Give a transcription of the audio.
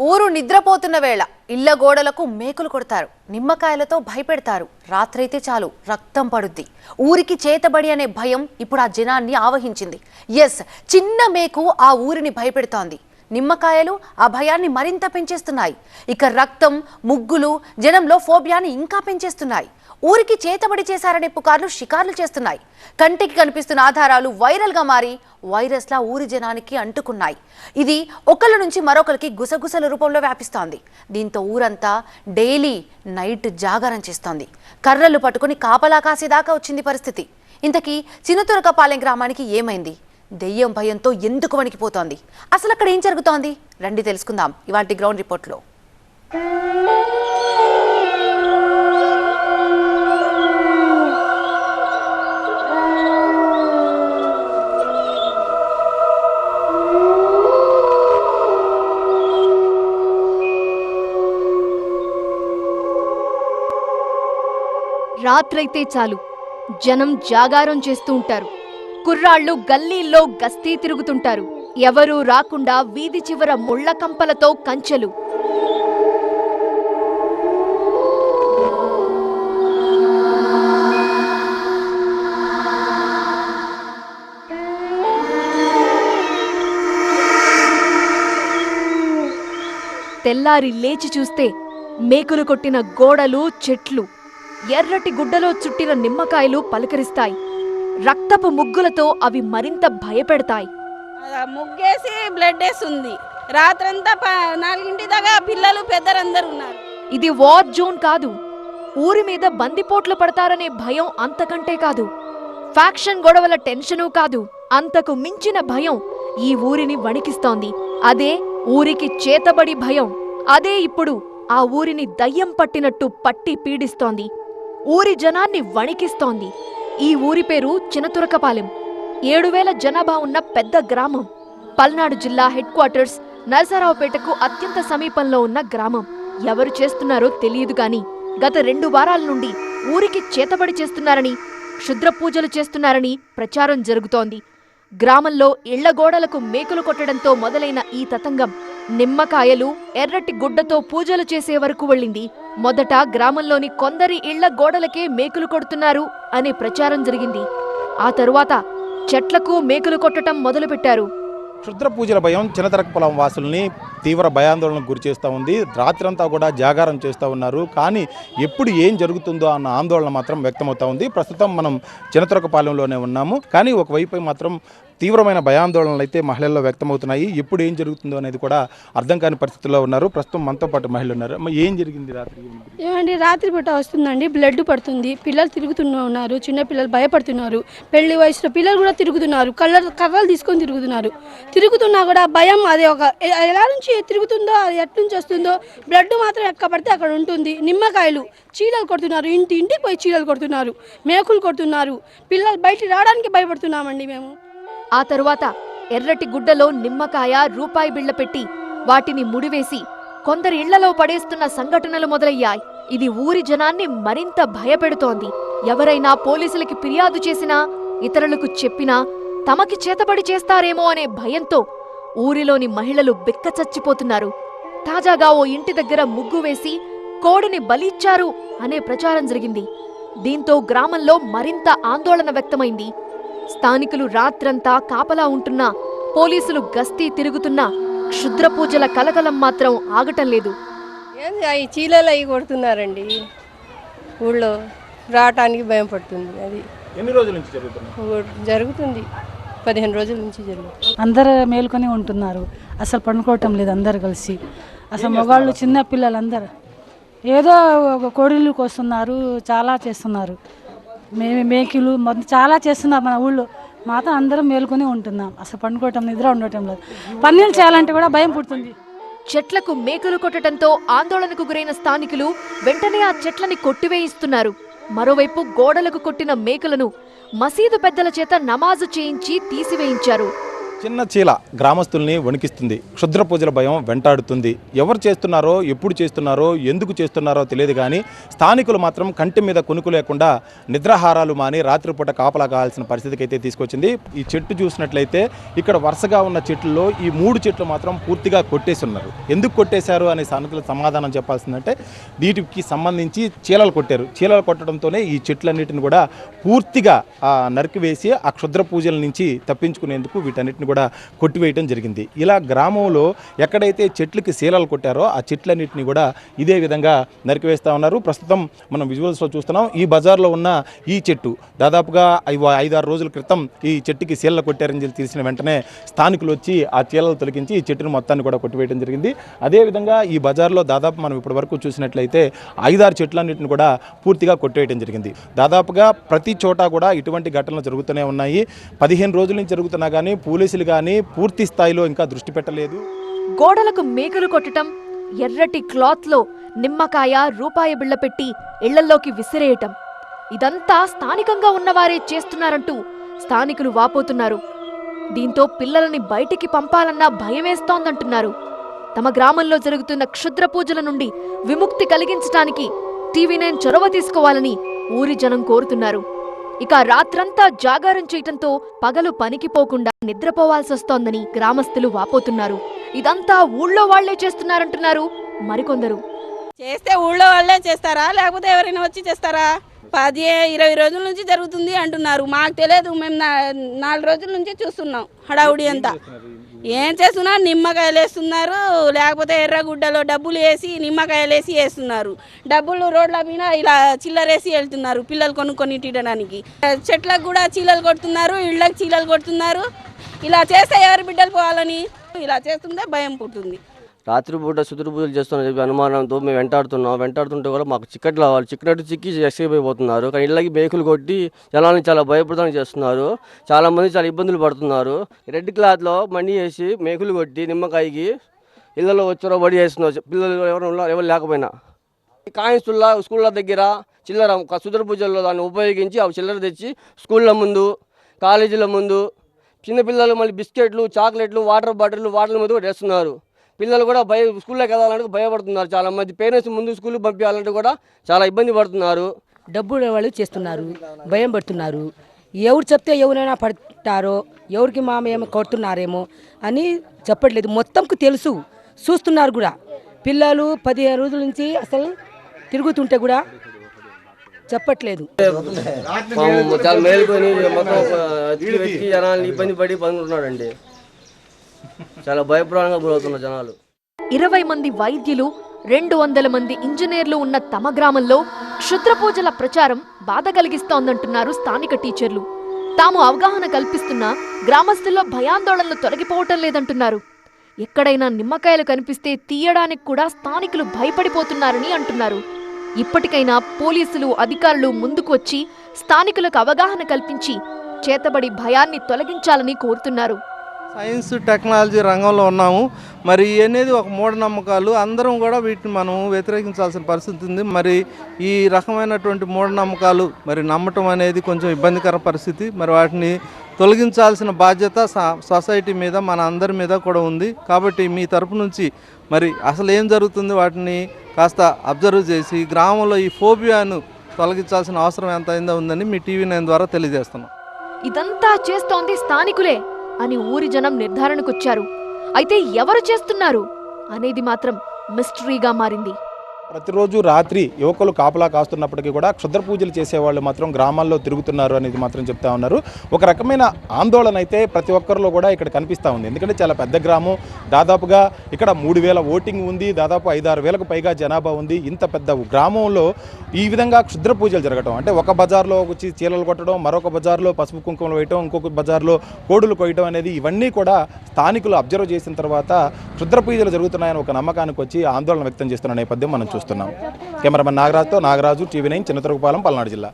ఊరు నిద్రపోతున్న వేళ ఇళ్ళ గోడలకు మేకులు కొడతారు. నిమ్మకాయలతో భయపెడతారు. రాత్రైతే చాలు రక్తం పడుద్ది. ఊరికి చేతబడి అనే భయం ఇప్పుడు ఆ జనాన్ని ఆవహించింది. ఎస్ చిన్న మేకు ఆ ఊరిని భయపెడుతోంది. నిమ్మకాయలు ఆ భయాన్ని మరింత పెంచేస్తున్నాయి. ఇక రక్తం ముగ్గులు జనంలో ఫోబియాని ఇంకా పెంచేస్తున్నాయి. ఊరికి చేతబడి చేశారనే పుకార్లు షికార్లు చేస్తున్నాయి. కంటికి కనిపిస్తున్న ఆధారాలు వైరల్గా మారి వైరస్లా ఊరి జనానికి అంటుకున్నాయి. ఇది ఒకళ్ళ నుంచి మరొకరికి గుసగుసల రూపంలో వ్యాపిస్తోంది. దీంతో ఊరంతా డైలీ నైట్ జాగరం చేస్తోంది. కర్రలు పట్టుకుని కాపలా కాసేదాకా వచ్చింది పరిస్థితి. ఇంతకీ చిన్నతురకపాలెం గ్రామానికి ఏమైంది? దెయ్యం భయంతో ఎందుకు వణికిపోతోంది? అసలు అక్కడ ఏం జరుగుతోంది? రండి తెలుసుకుందాం ఇవాటి గ్రౌండ్ రిపోర్ట్లో. రాత్రైతే చాలు. జనం జాగారం చేస్తూ ఉంటారు. కుర్రాళ్ళు గల్లీల్లో గస్తీ తిరుగుతుంటారు. ఎవరూ రాకుండా వీధి చివర ముళ్ళ కంపలతో కంచెలు. తెల్లారి లేచి చూస్తే మేకులు కొట్టిన గోడలు చెట్లు. ఎర్రటి గుడ్డలో చుట్టిన నిమ్మకాయలు పలకరిస్తాయి. రక్తపు ముగ్గులతో అవి మరింత భయపెడతాయి. ముగ్గేసి బ్లడ్ వేస్తుంది. రాత్రంతా నాలుగింటి దాకా పిల్లలు పెద్దరందరూ ఉన్నారు. ఇది వార్ జోన్ కాదు. ఊరి మీద బందిపోట్లు పడతారనే భయం అంతకంటే కాదు. ఫ్యాక్షన్ గొడవల టెన్షను కాదు. అంతకు మించిన భయం ఈ ఊరిని వణికిస్తోంది. అదే ఊరికి చేతబడి భయం. అదే ఇప్పుడు ఆ ఊరిని దయ్యం పట్టినట్టు పట్టి పీడిస్తోంది. ఊరి జనాన్ని వణికిస్తోంది. ఈ ఊరి పేరు చినతురకపాలెం. ఏడు వేల జనాభా ఉన్న పెద్ద గ్రామం. పల్నాడు జిల్లా హెడ్ క్వార్టర్స్ నరసరావుపేటకు అత్యంత సమీపంలో ఉన్న గ్రామం. ఎవరు చేస్తున్నారో తెలియదు గాని గత రెండు వారాల నుండి ఊరికి చేతబడి చేస్తున్నారని క్షుద్ర పూజలు చేస్తున్నారని ప్రచారం జరుగుతోంది. గ్రామంలో ఇళ్ళ గోడలకు మేకులు కొట్టడంతో మొదలైన ఈ తతంగం నిమ్మకాయలు ఎర్రటి గుడ్డతో పూజలు చేసే వరకు వెళ్ళింది. మొదట గ్రామంలోని కొందరి ఇళ్ళ గోడలకే మేకులు కొడుతున్నారు అనే ప్రచారం జరిగింది. ఆ తరువాత చెట్లకు మేకులు కొట్టటం మొదలుపెట్టారు. క్షుద్ర పూజల భయం చిన్నతరక పొలం వాసుల్ని తీవ్ర భయాందోళనకు గురి చేస్తూ ఉంది. రాత్రంతా కూడా జాగారం చేస్తూ ఉన్నారు. కానీ ఎప్పుడు ఏం జరుగుతుందో అన్న ఆందోళన మాత్రం వ్యక్తమవుతూ ఉంది. ప్రస్తుతం మనం చిన్నతరకపాలెంలోనే ఉన్నాము. కానీ ఒకవైపు మాత్రం తీవ్రమైన భయాందోళనలు అయితే మహిళల్లో వ్యక్తమవుతున్నాయి. ఎప్పుడు ఏం జరుగుతుందో అనేది కూడా అర్థం కాని పరిస్థితుల్లో ఉన్నారు. ప్రస్తుతం మనతో పాటు మహిళలు ఉన్నారు. ఏం జరిగింది రాత్రి? ఏమండి రాత్రి పూట వస్తుందండి బ్లడ్ పడుతుంది. పిల్లలు తిరుగుతున్నారు ఉన్నారు. చిన్న పిల్లలు భయపడుతున్నారు. పెళ్ళి వయసులో పిల్లలు కూడా తిరుగుతున్నారు. కళ్ళ కర్రలు తీసుకొని తిరుగుతున్నారు. తిరుగుతున్నా కూడా భయం అది ఒక ఎలా నుంచి తిరుగుతుందో అది ఎట్నుంచి వస్తుందో బ్లడ్ మాత్రం ఎక్కడ పడితే అక్కడ ఉంటుంది. నిమ్మకాయలు చీలలు కొడుతున్నారు. ఇంటి ఇంటికి పోయి చీలలు కొడుతున్నారు. మేకులు కొడుతున్నారు. పిల్లలు బయటికి రావడానికి భయపడుతున్నామండి మేము. ఆ తరువాత ఎర్రటి గుడ్డలో నిమ్మకాయ రూపాయి బిళ్ళ పెట్టి వాటిని ముడివేసి కొందరి ఇళ్ళలో పడేస్తున్న సంఘటనలు మొదలయ్యాయి. ఇది ఊరి జనాన్ని మరింత భయపెడుతోంది. ఎవరైనా పోలీసులకి ఫిర్యాదు చేసినా ఇతరులకు చెప్పినా తమకి చేతబడి చేస్తారేమో అనే భయంతో ఊరిలోని మహిళలు బిక్కచచ్చిపోతున్నారు తాజాగా ఓ ఇంటి దగ్గర ముగ్గు వేసి కోడిని బలిచ్చారు అనే ప్రచారం జరిగింది. దీంతో గ్రామంలో మరింత ఆందోళన వ్యక్తమైంది. స్థానికులు రాత్రంతా కాపలా ఉంటున్నా పోలీసులు గస్తీ తిరుగుతున్నా క్షుద్ర పూజల కలకలం మాత్రం ఆగటం లేదు. చీలలు అవి కొడుతున్నారండి? ఊళ్ళో రావటానికి భయం పడుతుంది అది. ఎన్ని రోజుల నుంచి జరుగుతుంది జరుగుతుంది. పదిహేను రోజుల నుంచి జరుగుతుంది. అందరు మేల్కొని ఉంటున్నారు. అసలు పండుకోవటం లేదు అందరు కలిసి. అసలు మగవాళ్ళు చిన్న పిల్లలు అందరు ఏదో ఒక కోడిలు కోస్తున్నారు చాలా చేస్తున్నారు. మేము మేకిలు మొత్తం చాలా చేస్తున్నాం మన ఊళ్ళో. మాత్రం అందరం మేలుకొని ఉంటున్నాం. అసలు పండుకోవటం నిద్ర ఉండటం లేదు. పన్నీళ్ళు చేయాలంటే కూడా భయం పుడుతుంది. చెట్లకు మేకులు కొట్టడంతో ఆందోళనకు గురైన స్థానికులు వెంటనే ఆ చెట్లని కొట్టివేయిస్తున్నారు. మరోవైపు గోడలకు కొట్టిన మేకలను మసీదు పెద్దల చేత నమాజు చేయించి తీసివేయించారు. చిన్న చీల గ్రామస్తుల్ని వణికిస్తుంది. క్షుద్ర పూజల భయం వెంటాడుతుంది. ఎవరు చేస్తున్నారో ఎప్పుడు చేస్తున్నారో ఎందుకు చేస్తున్నారో తెలియదు కానీ స్థానికులు మాత్రం కంటి మీద కొనుకు లేకుండా నిద్రాహారాలు మాని రాత్రిపూట కాపలా కావాల్సిన పరిస్థితికి అయితే తీసుకొచ్చింది. ఈ చెట్టు చూసినట్లయితే ఇక్కడ వరుసగా ఉన్న చెట్లలో ఈ మూడు చెట్లు మాత్రం పూర్తిగా కొట్టేసి ఉన్నారు. ఎందుకు కొట్టేశారు అనే స్థానికులు సమాధానం చెప్పాల్సిందంటే వీటికి సంబంధించి చీలలు కొట్టారు. చీలలు కొట్టడంతోనే ఈ చెట్లన్నిటిని కూడా పూర్తిగా ఆ, నరికివేసి ఆ క్షుద్ర పూజల నుంచి తప్పించుకునేందుకు వీటన్నిటిని కూడా కొట్టివేయడం జరిగింది. ఇలా గ్రామంలో ఎక్కడైతే చెట్లకి శీలాలు కొట్టారో ఆ చెట్లన్నింటినీ కూడా ఇదే విధంగా నరికివేస్తూ ఉన్నారు. ప్రస్తుతం మనం విజువల్స్లో చూస్తున్నాం ఈ బజార్లో ఉన్న ఈ చెట్టు దాదాపుగా ఐదారు రోజుల క్రితం ఈ చెట్టుకి శీలలు కొట్టారని చెప్పి తెలిసిన వెంటనే స్థానికులు వచ్చి ఆ చీలలు తొలగించి ఈ చెట్టును మొత్తాన్ని కూడా కొట్టివేయడం జరిగింది. అదేవిధంగా ఈ బజార్లో దాదాపు మనం ఇప్పటి వరకు చూసినట్లయితే ఐదారు చెట్లన్నింటిని కూడా పూర్తిగా కొట్టివేయడం జరిగింది. దాదాపుగా ప్రతి చోట కూడా ఇటువంటి ఘటనలు జరుగుతూనే ఉన్నాయి. పదిహేను రోజుల నుంచి జరుగుతున్నా కానీ పోలీసులు కానీ పూర్తి స్థాయిలో ఇంకా దృష్టి పెట్టలేదు. గోడలకు మేకలు కొట్టటం ఎర్రటి క్లాత్లో నిమ్మకాయ రూపాయి బిళ్ళ పెట్టి ఇళ్ళల్లోకి విసిరేయటం. ఇదంతా స్థానికంగా ఉన్నవారే చేస్తున్నారంటూ స్థానికులు వాపోతున్నారు. దీంతో పిల్లలని బయటికి పంపాలన్నా భయమేస్తోందంటున్నారు. తమ గ్రామంలో జరుగుతున్న క్షుద్ర పూజల నుండి విముక్తి కలిగించటానికి టీవీ నైన్ చొరవ తీసుకోవాలని ఊరి జనం కోరుతున్నారు. ఇక రాత్రంతా జాగారం చేయటంతో పగలు పనికిపోకుండా నిద్రపోవాల్సి నిద్రపోవాల్సొస్తోందని గ్రామస్తులు వాపోతున్నారు. ఇదంతా ఊళ్ళో వాళ్ళే చేస్తున్నారంటున్నారు మరికొందరు. చేస్తే ఊళ్ళో వాళ్ళే చేస్తారా? లేకపోతే ఎవరైనా వచ్చి చేస్తారా? పది ఇరవై రోజుల నుంచి జరుగుతుంది అంటున్నారు. మాకు తెలియదు మేము నాలుగు రోజుల నుంచి చూస్తున్నాం హడావుడి అంతా. ఏం చేస్తున్నా? నిమ్మకాయలు వేస్తున్నారు. లేకపోతే ఎర్రగుడ్డలో డబ్బులు వేసి నిమ్మకాయలు వేసి వేస్తున్నారు. డబ్బులు రోడ్ల మీద ఇలా చిల్లరేసి వెళ్తున్నారు పిల్లలు కొనుక్కొని తినడానికి. చెట్లకు కూడా చీలలు కొడుతున్నారు ఇళ్ళకి చీలలు కొడుతున్నారు. ఇలా చేస్తే ఎవరి బిడ్డలు పోవాలని? ఇలా చేస్తుంటే భయం పుట్టింది రాత్రిపూట సుదురు పూజలు చేస్తున్న చెప్పి అనుమానంతో మేము వెంటాడుతున్నాం. వెంటాడుతుంటే కూడా మాకు చిక్కట్లు రావాలి. చిక్కనట్టు చిక్కి ఎస్కేప్ అయిపోతున్నారు కానీ ఇళ్ళకి మేకులు కొట్టి జనాలను చాలా భయప్రదానం చేస్తున్నారు. చాలామంది చాలా ఇబ్బందులు పడుతున్నారు. రెడ్ క్లాత్లో మనీ వేసి మేకులు కొట్టి నిమ్మకాయకి ఇళ్ళలో వచ్చారో బడి చేస్తున్నారు పిల్లలు ఎవరు ఉన్నా- ఎవరు లేకపోయినా. కాయిన్స్ల స్కూళ్ళ దగ్గర చిల్లర సుదర పూజల్లో దాన్ని ఉపయోగించి ఆ చిల్లర తెచ్చి స్కూళ్ళ ముందు కాలేజీల ముందు చిన్నపిల్లలు మళ్ళీ బిస్కెట్లు చాక్లెట్లు వాటర్ బాటిల్ వాటర్ మీద కూడా వేస్తున్నారు. పిల్లలు కూడా భయ స్కూల్లోకి వెళ్ళాలంటే భయపడుతున్నారు చాలా మంది పేరెంట్స్ ముందు స్కూల్కి పంపించాలంటే కూడా చాలా ఇబ్బంది పడుతున్నారు. డబ్బు వాళ్ళు చేస్తున్నారు భయం పడుతున్నారు. ఎవరు చెప్తే ఎవరైనా పడతారో ఎవరికి మామ ఏమో కొడుతున్నారేమో అని చెప్పట్లేదు. మొత్తంకు తెలుసు చూస్తున్నారు కూడా. పిల్లలు పదిహేను రోజుల నుంచి అసలు తిరుగుతుంటే కూడా చెప్పట్లేదు. పాపం చాలా మేలుకొని మొత్తం ఇబ్బంది పడి పనుకుంటున్నాడండి చాలా భయప్రాణంగా గురవుతున్నారు జనాలు. ఇరవై మంది వైద్యులు రెండు వందల మంది ఇంజనీర్లు ఉన్న తమ గ్రామంలో క్షుద్ర పూజల ప్రచారం బాధ కలిగిస్తోందంటున్నారు స్థానిక టీచర్లు. తాము అవగాహన కల్పిస్తున్నా గ్రామస్తుల్లో భయాందోళనలు తొలగిపోవటం లేదంటున్నారు. ఎక్కడైనా నిమ్మకాయలు కనిపిస్తే తీయడానికి కూడా స్థానికులు భయపడిపోతున్నారని అంటున్నారు. ఇప్పటికైనా పోలీసులు అధికారులు ముందుకు వచ్చి స్థానికులకు అవగాహన కల్పించి చేతబడి భయాన్ని తొలగించాలని కోరుతున్నారు. సైన్స్ టెక్నాలజీ రంగంలో ఉన్నాము. మరి అనేది ఒక మూఢనమ్మకాలు. అందరం కూడా వీటిని మనం వ్యతిరేకించాల్సిన పరిస్థితి ఉంది. మరి ఈ రకమైనటువంటి మూఢనమ్మకాలు మరి నమ్మటం అనేది కొంచెం ఇబ్బందికర పరిస్థితి. మరి వాటిని తొలగించాల్సిన బాధ్యత స- సొసైటీ మీద మన అందరి మీద కూడా ఉంది. కాబట్టి మీ తరపు నుంచి మరి అసలు ఏం జరుగుతుంది? వాటిని కాస్త అబ్జర్వ్ చేసి గ్రామంలో ఈ ఫోబియాను తొలగించాల్సిన అవసరం ఎంత అయిందో ఉందని మీ టీవీ నైన్ ద్వారా తెలియజేస్తున్నాం. ఇదంతా చేస్తోంది స్థానికులే. అని ఊరి జనం నిర్ధారణకొచ్చారు అయితే ఎవరు చేస్తున్నారు? అనేది మాత్రం మిస్టరీగా మారింది. ప్రతిరోజు రాత్రి యువకులు కాపలా కాస్తున్నప్పటికీ కూడా క్షుద్ర పూజలు చేసేవాళ్ళు మాత్రం గ్రామాల్లో తిరుగుతున్నారు అనేది మాత్రం చెప్తా ఉన్నారు. ఒక రకమైన ఆందోళన అయితే ప్రతి ఒక్కరిలో కూడా ఇక్కడ కనిపిస్తూ ఉంది. ఎందుకంటే చాలా పెద్ద గ్రామం. దాదాపుగా ఇక్కడ మూడు వేల ఓటింగ్ ఉంది. దాదాపు ఐదారు వేలకు పైగా జనాభా ఉంది. ఇంత పెద్ద గ్రామంలో ఈ విధంగా క్షుద్ర పూజలు జరగటం అంటే ఒక బజార్లో వచ్చి చీలలు కొట్టడం మరొక బజార్లో పసుపు కుంకుమలు వేయటం ఇంకొక బజార్లో కోడులు కొయ్యడం అనేది ఇవన్నీ కూడా స్థానికులు అబ్జర్వ్ చేసిన తర్వాత క్షుద్ర పూజలు జరుగుతున్నాయని ఒక నమ్మకానికి వచ్చి ఆందోళన వ్యక్తం చేస్తున్న నేపథ్యం మనం చూస్తాం చూస్తున్నాం కెమెరామెన్ నాగరాజుతో నాగరాజు టీవీ నైన్ చిన్నతరుగుపాలెం పల్నాడు జిల్లా.